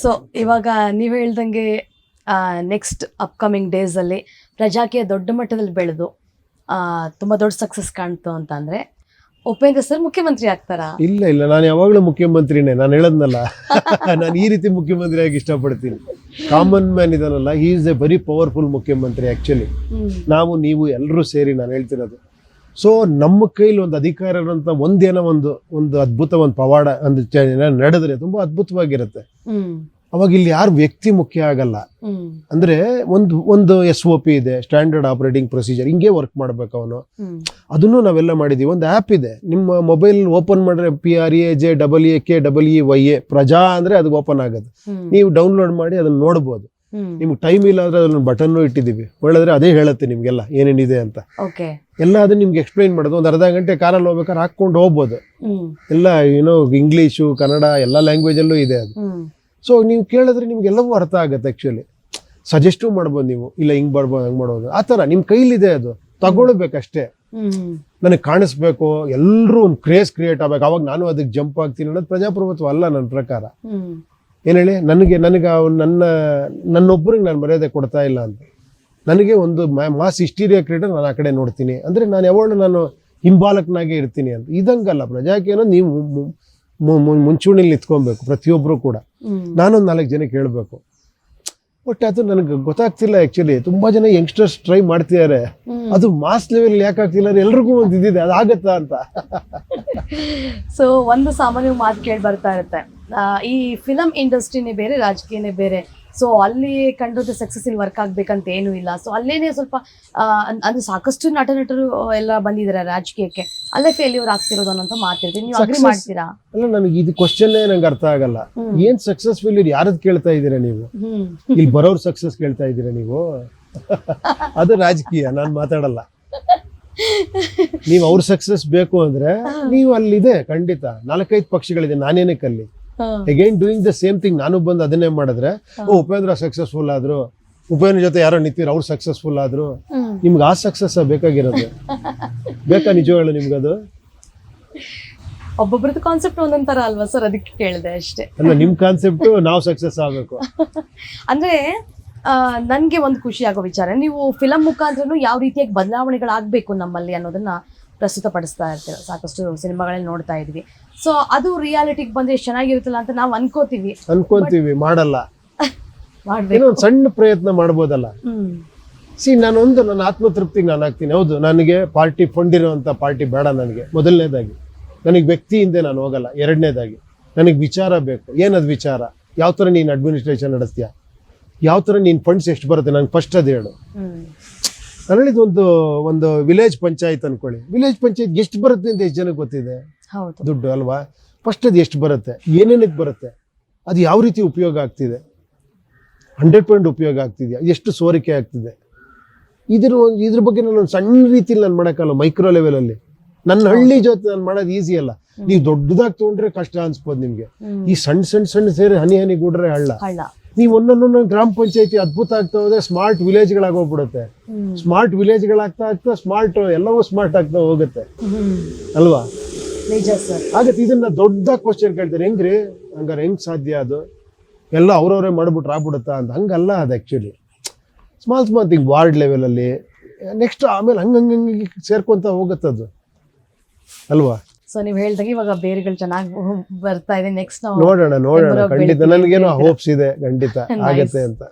So ಇವಾಗ ನೀವು ಹೇಳ್ದಂಗೆ ನೆಕ್ಸ್ಟ್ ಅಪ್ಕಮಿಂಗ್ ಡೇಸಲ್ಲಿ ಪ್ರಜಾಕೀಯ ದೊಡ್ಡ ಮಟ್ಟದಲ್ಲಿ ಬೆಳೆದು ತುಂಬ ದೊಡ್ಡ ಸಕ್ಸಸ್ ಕಾಣ್ತು ಅಂತ ಅಂದ್ರೆ ಉಪೇಂದ್ರ ಸರ್ ಮುಖ್ಯಮಂತ್ರಿ ಆಗ್ತಾರಾ? ಇಲ್ಲ ಇಲ್ಲ ನಾನು ಯಾವಾಗಲೂ ಮುಖ್ಯಮಂತ್ರಿನೇ. ನಾನು ಹೇಳದ್ನಲ್ಲ. ನಾನು ಈ ರೀತಿ ಮುಖ್ಯಮಂತ್ರಿಯಾಗಿ ಇಷ್ಟಪಡ್ತೀನಿ. Common man ಇದನ್ನಲ್ಲ he is a very powerful ಮುಖ್ಯಮಂತ್ರಿ ಆ್ಯಕ್ಚುಲಿ ನಾವು ನೀವು ಎಲ್ಲರೂ ಸೇರಿ ನಾನು ಹೇಳ್ತಿರೋದು. ಸೊ ನಮ್ಮ ಕೈಲಿ ಒಂದು ಅಧಿಕಾರ ಇರೋಂಥ ಒಂದೇನೋ ಒಂದು ಒಂದು ಅದ್ಭುತ ಒಂದು ಪವಾಡ ಒಂದು ನಡೆದ್ರೆ ತುಂಬಾ ಅದ್ಭುತವಾಗಿರುತ್ತೆ. ಅವಾಗ ಇಲ್ಲಿ ಯಾರು ವ್ಯಕ್ತಿ ಮುಖ್ಯ ಆಗಲ್ಲ. ಅಂದ್ರೆ ಒಂದು ಒಂದು ಎಸ್ ಒ ಪಿ ಇದೆ ಸ್ಟ್ಯಾಂಡರ್ಡ್ ಆಪರೇಟಿಂಗ್ ಪ್ರೊಸೀಜರ್ ಹಿಂಗೆ ವರ್ಕ್ ಮಾಡ್ಬೇಕು ಅವನು. ಅದನ್ನು ನಾವೆಲ್ಲ ಮಾಡಿದೀವಿ. ಒಂದು ಆ್ಯಪ್ ಇದೆ. ನಿಮ್ಮ ಮೊಬೈಲ್ ಓಪನ್ ಮಾಡಿದ್ರೆ P R A J double A K double E Y A Praja ಅಂದ್ರೆ ಅದು ಓಪನ್ ಆಗುತ್ತೆ ನೀವು ಡೌನ್ಲೋಡ್ ಮಾಡಿ ಅದನ್ನ ನೋಡ್ಬೋದು. ನಿಮ್ಗೆ ಟೈಮ್ ಇಲ್ಲ ಅಂದ್ರೆ ಅದನ್ನ ಬಟನ್ನು ಇಟ್ಟಿದ್ದೀವಿ. ಒಳ್ಳೆದ್ರೆ ಅದೇ ಹೇಳುತ್ತೆ ನಿಮ್ಗೆಲ್ಲ ಏನೇನಿದೆ ಅಂತ. ಓಕೆ ಎಲ್ಲ ಅದನ್ನ ನಿಮ್ಗೆ ಎಕ್ಸ್ಪ್ಲೈನ್ ಮಾಡೋದು. ಒಂದು ಅರ್ಧ ಗಂಟೆ ಕಾರಲ್ಲಿ ಹೋಗ್ಬೇಕಾದ್ರೆ ಹಾಕ್ಕೊಂಡು ಹೋಗ್ಬೋದು. ಎಲ್ಲ ಏನೋ ಇಂಗ್ಲೀಷು ಕನ್ನಡ ಎಲ್ಲ ಲ್ಯಾಂಗ್ವೇಜಲ್ಲೂ ಇದೆ ಅದು. ಸೊ ನೀವು ಕೇಳಿದ್ರೆ ನಿಮ್ಗೆಲ್ಲವೂ ಅರ್ಥ ಆಗುತ್ತೆ ಆ್ಯಕ್ಚುಲಿ ಸಜೆಸ್ಟು ಮಾಡ್ಬೋದು ನೀವು. ಇಲ್ಲ ಹಿಂಗೆ ಮಾಡ್ಬೋದು ಹಂಗೆ ಮಾಡ್ಬೋದು. ಆ ಥರ ನಿಮ್ಮ ಕೈಲಿದೆ ಅದು. ತಗೊಳ್ಬೇಕಷ್ಟೇ. ನನಗೆ ಕಾಣಿಸ್ಬೇಕು. ಎಲ್ಲರೂ ಒಂದು ಕ್ರೇಸ್ ಕ್ರಿಯೇಟ್ ಆಗ್ಬೇಕು. ಅವಾಗ ನಾನು ಅದಕ್ಕೆ ಜಂಪ್ ಆಗ್ತೀನಿ ಅನ್ನೋದು ಪ್ರಜಾಪ್ರಭುತ್ವ ಅಲ್ಲ ನನ್ನ ಪ್ರಕಾರ. ಏನ್ ಹೇಳಿ? ನನಗೆ ನನಗೆ ನನ್ನ ನನ್ನೊಬ್ಬರಿಗೆ ನಾನು ಮರ್ಯಾದೆ ಕೊಡ್ತಾ ಇಲ್ಲ ಅಂತ. ನನಗೆ ಒಂದು ಮಾಸ್ ಹಿಸ್ಟೀರಿಯಾ ಕ್ರಿಯೇಟರ್ ನಾನು ಆ ಕಡೆ ನೋಡ್ತೀನಿ. ಅಂದರೆ ನಾನು ಯಾವಾಗಲೂ ನಾನು ಹಿಂಬಾಲಕನಾಗೆ ಇರ್ತೀನಿ ಅಂತ. ಇದಂಗಲ್ಲ ಪ್ರಜಾಕೀಯ ಅನ್ನೋದು ನೀವು ಮುಂಚೂಣಿಯಲ್ಲಿ ಮುಂಚೂಣಿಲಿ ನಿಂತ್ಕೊಬೇಕು ಪ್ರತಿಯೊಬ್ಬರು ಕೂಡ. ನಾನೊಂದು ನಾಲ್ಕು ಜನಕ್ಕೆ ಹೇಳಬೇಕು ಬಟ್ ಅದು ನನಗೆ ಗೊತ್ತಾಗ್ತಿಲ್ಲ ಆ್ಯಕ್ಚುಲಿ ತುಂಬ ಜನ ಯಂಗ್ಸ್ಟರ್ಸ್ ಟ್ರೈ ಮಾಡ್ತಿದ್ದಾರೆ. ಅದು ಮಾಸ್ ಲೆವೆಲ್ ಯಾಕೆ ಆಗ್ತಿಲ್ಲ ಅಂದ್ರೆ ಎಲ್ರಿಗೂ ಒಂದು ಇದಿದೆ ಅದು ಆಗತ್ತಾ ಅಂತ. ಸೊ ಒಂದು ಸಾಮಾನ್ಯ ಮಾತು ಕೇಳಿ ಬರ್ತಾ ಇರುತ್ತೆ. ಈ ಫಿಲಂ ಇಂಡಸ್ಟ್ರಿನೇ ಬೇರೆ ರಾಜಕೀಯನೇ ಬೇರೆ. ಸೊ ಅಲ್ಲಿ ಕಂಡು ಸಕ್ಸಸ್ ಇಲ್ಲಿ ವರ್ಕ್ ಆಗ್ಬೇಕಂತ ಏನೂ ಇಲ್ಲ. ಸೊ ಅಲ್ಲೇನೆ ಸ್ವಲ್ಪ ಅಂದ್ರೆ ಸಾಕಷ್ಟು ನಟ ನಟರು ಎಲ್ಲ ಬಂದಿದ್ದಾರೆ ರಾಜಕೀಯಕ್ಕೆ. ಅಲ್ಲೇ ಫೇಲ್ಯೂರ್ ಆಗ್ತಿರೋದು ಅನ್ನೋಂಥ ಮಾತಿರ್ತೀವಿ ನೀವು ಅಗ್ರಿ ಮಾಡ್ತೀರಾ? ಅಲ್ಲ ನನಗೆ ಇದು ಕ್ವಶನ್ ನಂಗೆ ಅರ್ಥ ಆಗಲ್ಲ. ಏನು ಸಕ್ಸಸ್ ಫೇಲ್ಯೂರ್ ಯಾರದ್ ಕೇಳ್ತಾ ಇದ್ದೀರಾ ನೀವು? ಇಲ್ಲಿ ಬರೋರ್ ಸಕ್ಸಸ್ ಕೇಳ್ತಾ ಇದ್ದೀರಾ ನೀವು? ಅದು ರಾಜಕೀಯ ನಾನು ಮಾತಾಡಲ್ಲ. ನೀವು ಅವ್ರ ಸಕ್ಸಸ್ ಬೇಕು ಅಂದ್ರೆ ನೀವು ಅಲ್ಲಿದೆ ಖಂಡಿತ. ನಾಲ್ಕೈದು ಪಕ್ಷಗಳಿದೆ ನಾನೇನಕ್ಕೆ ಅಲ್ಲಿ. Again doing the same thing ನಾನು ಬಂದು ಅದನ್ನೇ ಮಾಡಿದ್ರೆ ಓ ಉಪೇಂದ್ರ ಸಕ್ಸಸ್ಫುಲ್ ಆದ್ರು. ಉಪೇಂದ್ರ ಜೊತೆ ಯಾರೋ ನಿಂತಿರ ಅವ್ರು ಸಕ್ಸಸ್ಫುಲ್ ಆದ್ರು. ನಿಮ್ಗೆ ಆ ಸಕ್ಸಸ್ ಬೇಕಾಗಿರೋದು. ಬೇಕಾ ನಿಜ ಹೇಳು ನಿಮ್ಗದು? ಒಬ್ಬೊಬ್ರದ್ದು ಕಾನ್ಸೆಪ್ಟ್ ಒಂದೊಂದ್ ತರ ಅಲ್ವಾ ಸರ್ ಅದಕ್ಕೆ ಕೇಳಿದೆ ಅಷ್ಟೇ. ಅಲ್ಲ ನಿಮ್ ಕಾನ್ಸೆಪ್ಟ್ ನಾವು ಸಕ್ಸಸ್ ಆಗಬೇಕು. ಅಂದ್ರೆ ನನಗೆ ನನ್ಗೆ ಒಂದು ಖುಷಿ ಆಗೋ ವಿಚಾರ. ನೀವು ಫಿಲಂ ಮುಖಾಂತರನು ಯಾವ ರೀತಿಯಾಗಿ ಬದಲಾವಣೆಗಳಾಗಬೇಕು ನಮ್ಮಲ್ಲಿ ಅನ್ನೋದನ್ನ ಪ್ರಸ್ತುತಪಡಿಸ್ತಾ ಇರ್ತೇವೆ ಸಾಕಷ್ಟು ಸಿನಿಮಾಗಳಲ್ಲಿ ನೋಡ್ತಾ ಇದ್ವಿ. ಸೊ ಅದು ರಿಯಾಲಿಟಿಗೆ ಬಂದ್ರೆ ಎಷ್ಟು ಚೆನ್ನಾಗಿರುತ್ತಲ್ಲ ಅಂತ ನಾವು ಅನ್ಕೋತೀವಿ. ಅನ್ಕೊಂತೀವಿ ಮಾಡಲ್ಲ. ಮಾಡ್ಬೇಕು. ಏನೋ ಒಂದು ಸಣ್ಣ ಪ್ರಯತ್ನ ಮಾಡ್ಬೋದಲ್ಲ. ಹ್ಮ್. ಸಿ ನಾನೊಂದು ನನ್ನ ಆತ್ಮತೃಪ್ತಿಗೆ ನಾನು ಆಗ್ತೀನಿ. ಹೌದು ನನಗೆ ಪಾರ್ಟಿ ಫಂಡ್ ಇರುವಂಥ ಪಾರ್ಟಿ ಬೇಡ ನನಗೆ. ಮೊದಲನೇದಾಗಿ. ನನಗೆ ವ್ಯಕ್ತಿಯಿಂದ ನಾನು ಹೋಗಲ್ಲ. ಎರಡನೇದಾಗಿ. ನನಗೆ ವಿಚಾರ ಬೇಕು. ಏನದು ವಿಚಾರ? ಯಾವ ಥರ ನೀನು ಅಡ್ಮಿನಿಸ್ಟ್ರೇಷನ್ ನಡೆಸ್ತೀಯ? ಯಾವ ಥರ ನೀನು ಫಂಡ್ಸ್ ಎಷ್ಟು ಬರುತ್ತೆ? ನಂಗೆ ಫಸ್ಟ್ ಅದು ಹೇಳು. ಹ್ಮ್. ನಾನು ಒಂದು ಒಂದು ವಿಲೇಜ್ ಪಂಚಾಯತ್ ಅನ್ಕೊಳ್ಳಿ. ವಿಲೇಜ್ ಪಂಚಾಯತ್ ಎಷ್ಟು ಬರುತ್ತೆ ಅಂತ ಎಷ್ಟು ಜನಕ್ಕೆ ಗೊತ್ತಿದೆ? ದುಡ್ಡು ಅಲ್ವಾ? ಫಸ್ಟ್ ಅದು ಎಷ್ಟು ಬರುತ್ತೆ? ಏನೇನಕ್ಕೆ ಬರುತ್ತೆ? ಅದು ಯಾವ ರೀತಿ ಉಪಯೋಗ ಆಗ್ತಿದೆ? ಹಂಡ್ರೆಡ್ ಪರ್ಸೆಂಟ್ ಉಪಯೋಗ ಆಗ್ತಿದೆಯಾ? ಎಷ್ಟು ಸೋರಿಕೆ ಆಗ್ತಿದೆ? ಇದ್ರ ಒಂದು ಇದ್ರ ಬಗ್ಗೆ ನಾನು ಒಂದು ಸಣ್ಣ ರೀತಿಲಿ ನಾನು ಮಾಡೋಕ್ಕಲ್ಲ ಮೈಕ್ರೋ ಲೆವೆಲಲ್ಲಿ ನನ್ನ ಹಳ್ಳಿ ಜೊತೆ ನಾನು ಮಾಡೋದು ಈಸಿ ಅಲ್ಲ. ನೀವು ದೊಡ್ಡದಾಗಿ ತೊಗೊಂಡ್ರೆ ಕಷ್ಟ ಅನ್ಸ್ಬೋದು ನಿಮಗೆ. ಈ ಸಣ್ಣ ಸಣ್ಣ ಸಣ್ಣ ಸೇರಿ ಹನಿ ಹನಿ ಗೂಡ್ರೆ ಹಳ್ಳ. ನೀವು ಒಂದೊಂದೊಂದು ಗ್ರಾಮ ಪಂಚಾಯತಿ ಅದ್ಭುತ ಆಗ್ತಾ ಹೋದ್ರೆ ಸ್ಮಾರ್ಟ್ ವಿಲೇಜ್ಗಳಾಗೋಗ್ಬಿಡುತ್ತೆ ಸ್ಮಾರ್ಟ್ ವಿಲೇಜ್ಗಳಾಗ್ತಾ ಆಗ್ತಾ ಸ್ಮಾರ್ಟ್ ಎಲ್ಲವೂ ಸ್ಮಾರ್ಟ್ ಆಗ್ತಾ ಹೋಗುತ್ತೆ. ಅಲ್ವಾ? ಆಗತ್ತೆ ಇದನ್ನ ದೊಡ್ಡ ಕ್ವಶನ್ ಕೇಳ್ತಾರೆ ಹೆಂಗ್ರಿ? ಹಂಗಾರೆ ಹೆಂಗ್ ಸಾಧ್ಯ ಅದು? ಎಲ್ಲ ಅವ್ರವ್ರೇ ಮಾಡ್ಬಿಟ್ರೆ ಆಗ್ಬಿಡುತ್ತಾ ಅಂತ. ಹಂಗಲ್ಲ ಅದು actually small small thing ward ಲೆವೆಲಲ್ಲಿ ನೆಕ್ಸ್ಟ್ ಆಮೇಲೆ ಹಂಗೆ ಹಂಗೆ ಹಂಗೆ ಸೇರ್ಕೊಂತ ಹೋಗುತ್ತದು. ಅಲ್ವಾ? ಸೊ ನೀವು ಹೇಳ್ದಾಗ ಇವಾಗ ಬೇರೆಗಳು ಚೆನ್ನಾಗಿ ಬರ್ತಾ ಇದೆ. ನೆಕ್ಸ್ಟ್ ನಾವು ನೋಡೋಣ ನೋಡೋಣ. ಖಂಡಿತ. ನನಗೇನೋ ಹೋಪ್ಸ್ ಇದೆ. ಖಂಡಿತ. ಆಗತ್ತೆ ಅಂತ.